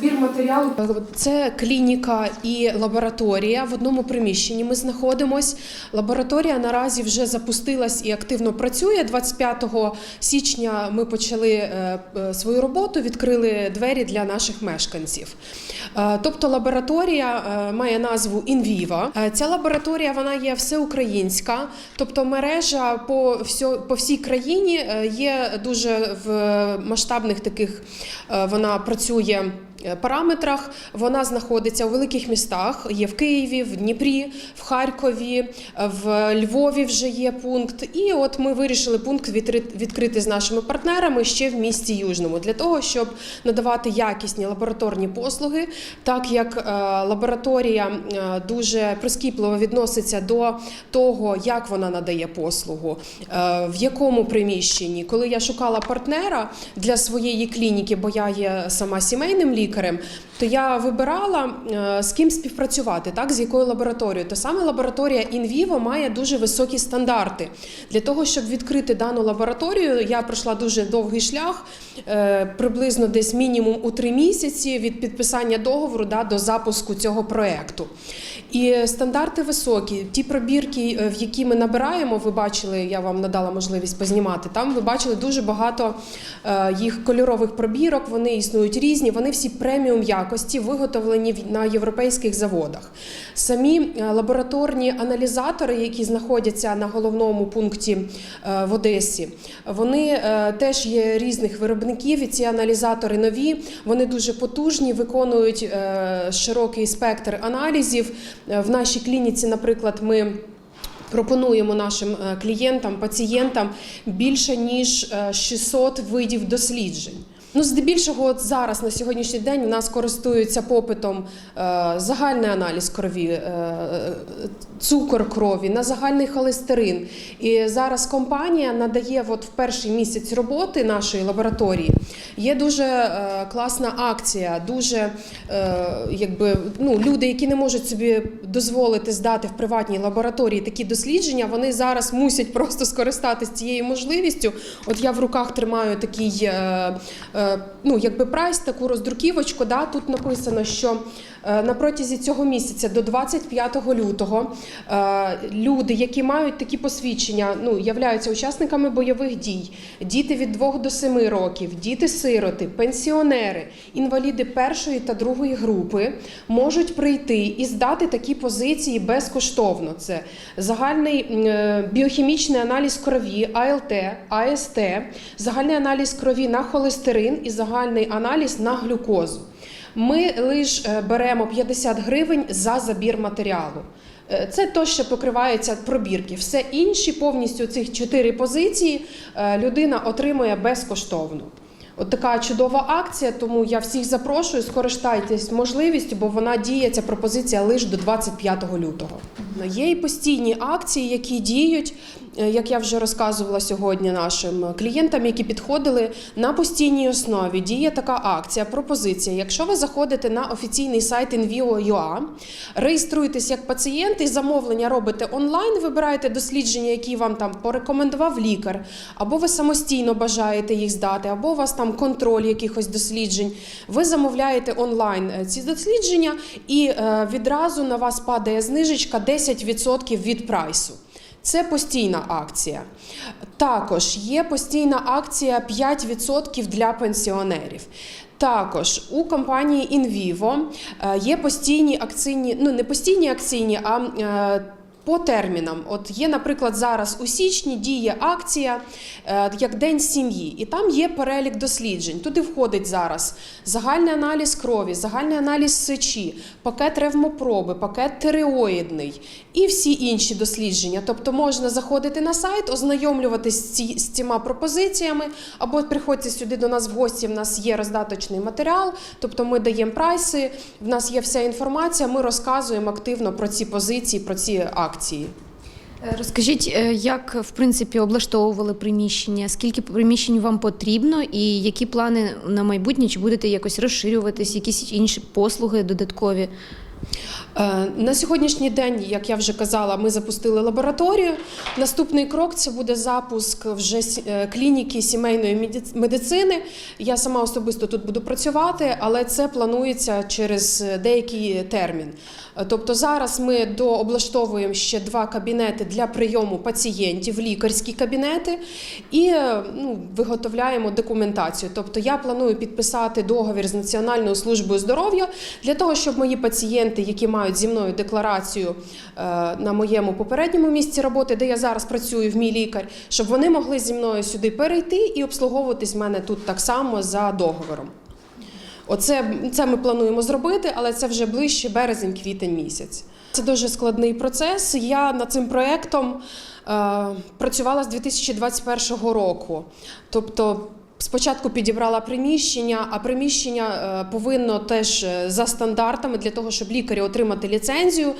забір матеріалу. Це клініка і лабораторія. В одному приміщенні ми знаходимось. Лабораторія наразі вже запустилась і активно працює. 25 січня ми почали е, е, свою роботу, відкрили двері для наших мешканців. Е, Тобто лабораторія має назву Інвіва. Ця лабораторія вона є всеукраїнська, тобто мережа по, по всій країні є дуже в масштабних таких. Вона працює. Е, Параметрах вона знаходиться у великих містах. Є в Києві, в Дніпрі, в Харкові, в Львові вже є пункт. І от ми вирішили пункт відкрити з нашими партнерами ще в місті Южному для того, щоб надавати якісні лабораторні послуги, так як е, лабораторія е, дуже прискіпливо відноситься до того, як вона надає послугу, в якому приміщенні. Коли я шукала партнера для своєї клініки, бо я є сама сімейним лікарем, то я вибирала е, з ким співпрацювати, так з якою лабораторією. То саме лабораторія Інвіво має дуже високі стандарти. Для того, щоб відкрити дану лабораторію, я пройшла дуже довгий шлях, е, приблизно десь мінімум у три місяці від підписання договору да, до запуску цього проекту. І стандарти високі. Ті пробірки, е, в які ми набираємо, ви бачили, я вам надала можливість познімати. Там ви бачили дуже багато е, їх кольорових пробірок. Вони існують різні. Вони всі преміум якості, виготовлені на європейських заводах. Самі е, лабораторні аналізатори, які знаходяться на головному пункті в Одесі, вони теж є різних виробників. І ці аналізатори нові, вони дуже потужні, виконують широкий спектр аналізів. Е, В нашій клініці, наприклад, ми. Пропонуємо нашим е, клієнтам, пацієнтам більше ніж е, 600 видів досліджень. Ну, здебільшого, от зараз на сьогоднішній день у нас користуються попитом е, загальний аналіз крові, е, цукор крові, на загальний холестерин. І зараз компанія надає, от в перший місяць роботи нашої лабораторії, є дуже е, класна акція, дуже е, якби ну, люди, які не можуть собі дозволити здати в приватній лабораторії такі дослідження, вони зараз мусять просто скористатися цією можливістю. От я в руках тримаю такий е, е, ну, якби прайс, таку роздруківочку. Да? Тут написано, що е, на протязі цього місяця до 25 лютого е, люди, які мають такі посвідчення, ну, являються учасниками бойових дій, діти від 2 до 7 років, діти-сироти, пенсіонери, інваліди першої та другої групи можуть прийти і здати такі позиції безкоштовно. Це загальний е, біохімічний аналіз крові, АЛТ, АСТ, загальний аналіз крові на холестерин і загальний аналіз на глюкозу. Ми лише беремо 50 гривень за забір матеріалу. Е, Це то, що покривається пробірки. Все інші повністю цих чотири позиції е, людина отримує безкоштовно. От така чудова акція, тому я всіх запрошую, скористайтесь можливістю, бо вона діє ця пропозиція лише до 25 лютого. Є і постійні акції, які діють, як я вже розказувала сьогодні нашим клієнтам, які підходили на постійній основі. Діє така акція, пропозиція. Якщо ви заходите на офіційний сайт Invio.ua, реєструєтесь як пацієнт і замовлення робите онлайн, вибираєте дослідження, які вам там порекомендував лікар, або ви самостійно бажаєте їх здати, або у вас там контроль якихось досліджень. Ви замовляєте онлайн е, ці дослідження, і е, відразу на вас падає знижечка 10% від прайсу. Це постійна акція. Також є постійна акція 5% для пенсіонерів. Також у компанії InVivo е, є постійні акційні, ну не постійні акційні, а е, по термінам, от є, наприклад, зараз у січні діє акція е, як День сім'ї, і там є перелік досліджень. Туди входить зараз загальний аналіз крові, загальний аналіз сечі, пакет ревмопроби, пакет тиреоїдний і всі інші дослідження. Тобто можна заходити на сайт, ці, з цими пропозиціями, або приходьте сюди до нас в гості. В нас є роздаточний матеріал, тобто ми даємо прайси, в нас є вся інформація. Ми розказуємо активно про ці позиції, про ці акції. Е, Розкажіть, е, як в принципі облаштовували приміщення? Скільки приміщень вам потрібно, і які плани на майбутнє? Чи будете якось розширюватись, якісь інші послуги додаткові? Е, На сьогоднішній день, як я вже казала, ми запустили лабораторію. Наступний крок це буде запуск вже е, клініки сімейної медицини. Я сама особисто тут буду працювати, але це планується через е, деякий термін. Тобто зараз ми дооблаштовуємо ще два кабінети для прийому пацієнтів, лікарські кабінети, і ну, виготовляємо документацію. Тобто я планую підписати договір з Національною службою здоров'я для того, щоб мої пацієнти, які мають зі мною декларацію е, на моєму попередньому місці роботи, де я зараз працюю в мій лікар, щоб вони могли зі мною сюди перейти і обслуговуватись мене тут так само за договором. Оце це ми плануємо зробити, але це вже ближче березень-квітень місяць. Це дуже складний процес. Я над цим проєктом е, працювала з 2021 року. Тобто, спочатку підібрала приміщення, а приміщення е, повинно теж е, за стандартами для того, щоб лікарі отримати ліцензію,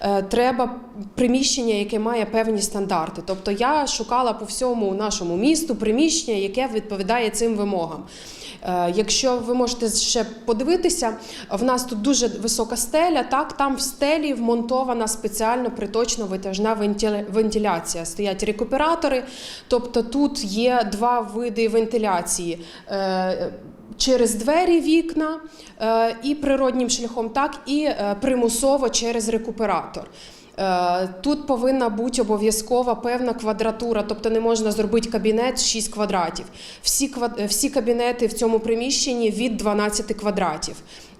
е, треба приміщення, яке має певні стандарти. Тобто я шукала по всьому нашому місту приміщення, яке відповідає цим вимогам. Якщо ви можете ще подивитися, в нас тут дуже висока стеля. Так, там в стелі вмонтована спеціально приточно витяжна вентиляція. Стоять рекуператори, тобто тут є два види вентиляції. Е, Через двері вікна е, і природнім шляхом, так і е, примусово через рекуператор. Тут повинна бути обов'язкова певна квадратура, тобто не можна зробити кабінет 6 квадратів. Всі, всі кабінети в цьому приміщенні від 12 квадратів.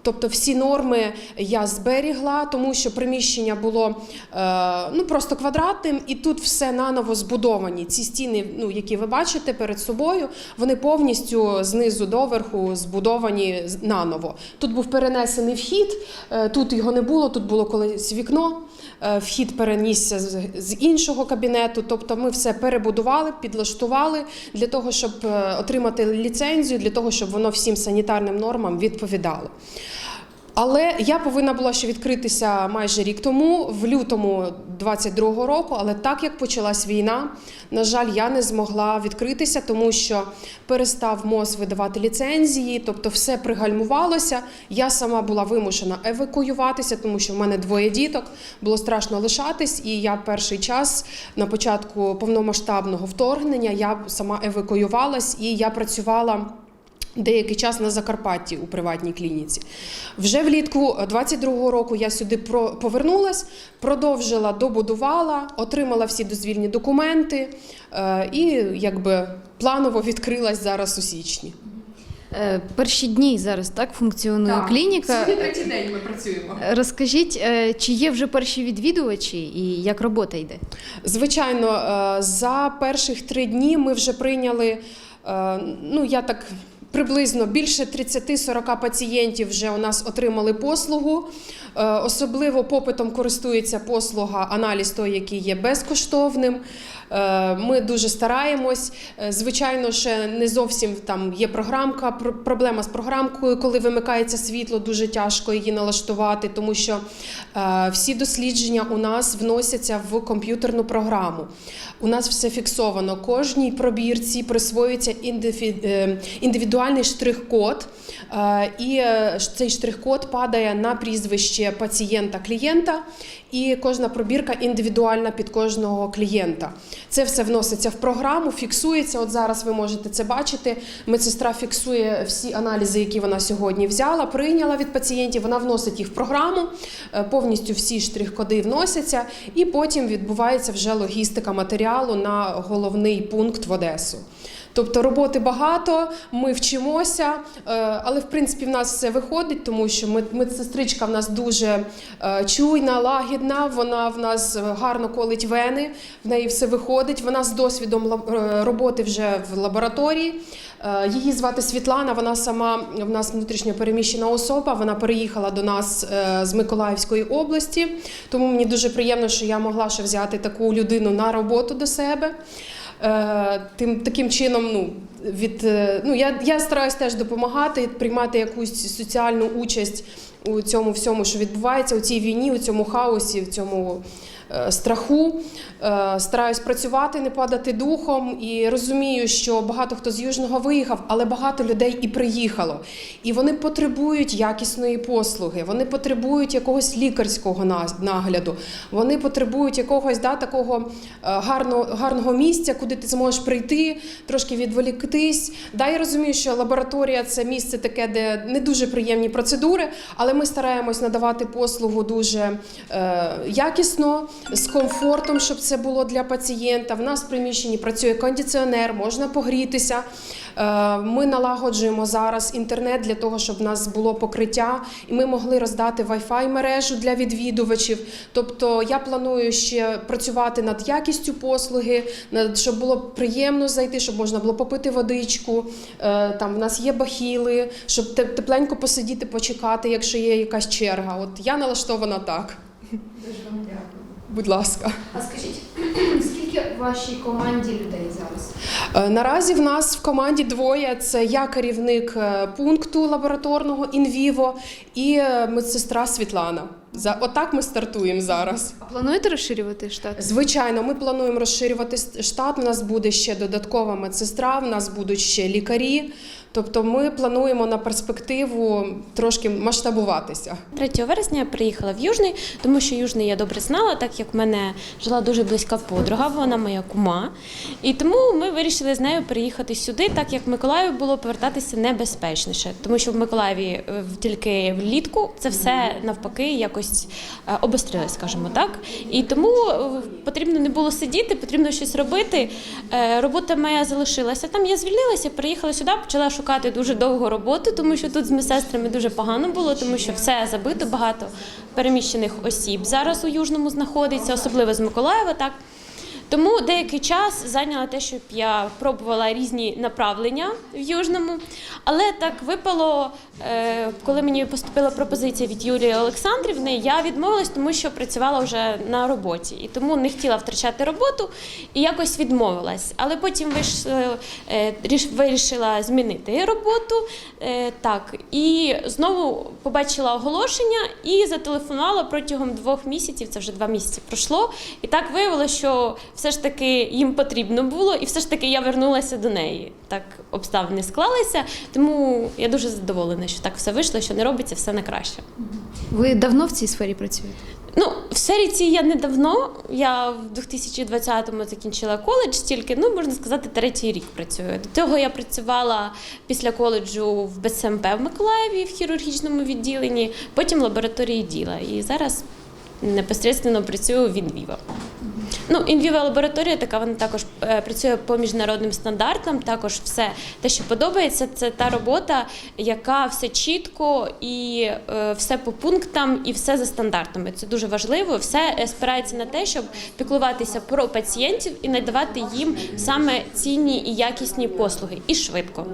Тобто всі норми я зберігла, тому що приміщення було е, ну, просто квадратним, і тут все наново збудовані. Ці стіни, ну, які ви бачите перед собою, вони повністю знизу до верху збудовані наново. Тут був перенесений вхід, е, тут його не було, тут було колись вікно. Е, Вхід перенісся з, іншого кабінету. Тобто ми все перебудували, підлаштували для того, щоб отримати ліцензію, для того, щоб воно всім санітарним нормам відповідало. Але я повинна була ще відкритися майже рік тому, в лютому 22-го року. Але так як почалась війна, на жаль, я не змогла відкритися, тому що перестав МОЗ видавати ліцензії, тобто все пригальмувалося. Я сама була вимушена евакуюватися, тому що в мене двоє діток. Було страшно лишатись, і я перший час на початку повномасштабного вторгнення я сама евакуювалась і я працювала. Деякий час на Закарпатті у приватній клініці. Вже влітку 22-го року я сюди повернулась, продовжила, добудувала, отримала всі дозвільні документи е, і якби планово відкрилась зараз у січні. Е, Перші дні зараз так функціонує клініка. третій день ми працюємо. Розкажіть, е, чи є вже перші відвідувачі і як робота йде? Звичайно, за перших три дні ми вже прийняли. Ну, я так приблизно більше 30-40 пацієнтів вже у нас отримали послугу. Е, Особливо попитом користується послуга аналіз той, який є безкоштовним. Е, Ми дуже стараємось. Е, Звичайно, ще не зовсім там є програмка. пр- Проблема з програмкою, коли вимикається світло, дуже тяжко її налаштувати, тому що е, всі дослідження у нас вносяться в комп'ютерну програму. У нас все фіксовано. Кожній пробірці присвоюється індивідуальний штрих-код, і цей штрих-код падає на прізвище пацієнта-клієнта, і кожна пробірка індивідуальна під кожного клієнта. Це все вноситься в програму, фіксується. От зараз ви можете це бачити. Медсестра фіксує всі аналізи, які вона сьогодні взяла, прийняла від пацієнтів. Вона вносить їх в програму, е, повністю всі штрих-коди вносяться, і потім відбувається вже логістика матеріалу на головний пункт в Одесу. Тобто роботи багато, ми вчимося, е, але в принципі в нас все виходить, тому що мед- медсестричка в нас дуже е, чуйна, лагідна. Вона в нас гарно колить вени, в неї все виходить. Вона з досвідом е, роботи вже в лабораторії. Її звати Світлана. Вона сама в нас внутрішньо переміщена особа. Вона переїхала до нас з Миколаївської області. Тому мені дуже приємно, що я могла ще взяти таку людину на роботу до себе. Е, Тим таким чином, ну від е, ну я, я стараюсь теж допомагати, приймати якусь соціальну участь у цьому всьому, що відбувається у цій війні, у цьому хаосі, в цьому страху. Е, Стараюсь працювати, не падати духом і розумію, що багато хто з Южного виїхав, але багато людей і приїхало. І вони потребують якісної послуги, вони потребують якогось лікарського нагляду, вони потребують якогось да, такого е, гарного, гарного місця, куди ти зможеш прийти, трошки відволіктись. Да, я розумію, що лабораторія це місце таке, де не дуже приємні процедури, але ми стараємось надавати послугу дуже е, якісно, з комфортом, щоб це було для пацієнта. В нас в приміщенні працює кондиціонер, можна погрітися. Е, Ми налагоджуємо зараз інтернет для того, щоб в нас було покриття, і ми могли роздати Wi-Fi мережу для відвідувачів. Тобто я планую ще працювати над якістю послуги, щоб було приємно зайти, щоб можна було попити водичку. Е, Там в нас є бахіли, щоб тепленько посидіти, почекати, якщо є якась черга. От я налаштована так. Дуже вам дякую. Будь ласка. А скажіть, скільки в вашій команді людей зараз? Е, Наразі в нас в команді двоє: це я керівник е, пункту лабораторного інвіво і е, медсестра Світлана. За отак ми стартуємо зараз. А плануєте розширювати штат? Звичайно, ми плануємо розширювати штат. У нас буде ще додаткова медсестра, в нас будуть ще лікарі. Тобто, ми плануємо на перспективу трошки масштабуватися. 3 вересня я приїхала в Южний, тому що Южний я добре знала, так як в мене жила дуже близька подруга, вона моя кума. І тому ми вирішили з нею переїхати сюди, так як в Миколаїв було повертатися небезпечніше, тому що в Миколаєві е, тільки влітку це все навпаки якось е, обострилось, скажімо так. І тому е, потрібно не було сидіти, потрібно щось робити. Робота моя залишилася там. Я звільнилася, приїхала сюди, почала шукати дуже довго роботу, тому що тут з медсестрами дуже погано було, тому що все забито, багато переміщених осіб зараз у Южному знаходиться, особливо з Миколаєва. Так. Тому деякий час зайняла те, щоб я пробувала різні направлення в Южному. Але так випало, е, коли мені поступила пропозиція від Юлії Олександрівни, я відмовилась, тому що працювала вже на роботі. І тому не хотіла втрачати роботу і якось відмовилась. Але потім е, вирішила змінити роботу. е, Так, і знову побачила оголошення і зателефонувала протягом двох місяців, це вже два місяці пройшло. І так виявилося, що все ж таки їм потрібно було, і все ж таки я вернулася до неї. Так обставини склалися. Тому я дуже задоволена, що так все вийшло, що не робиться все на краще. Ви давно в цій сфері працюєте? Ну, в сфері цій я недавно. Я в 2020-му закінчила коледж, тільки ну можна сказати, третій рік працюю. До того я працювала після коледжу в БСМП в Миколаєві в хірургічному відділенні, потім в лабораторії діла. І зараз непосередньо працюю в Інвіво. Ну, інвіва лабораторія така, вона також е, працює по міжнародним стандартам. Також все те, що подобається, це та робота, яка все чітко і е, все по пунктам, і все за стандартами. Це дуже важливо. Все е, спирається на те, щоб піклуватися про пацієнтів і надавати їм саме цінні і якісні послуги, і швидко.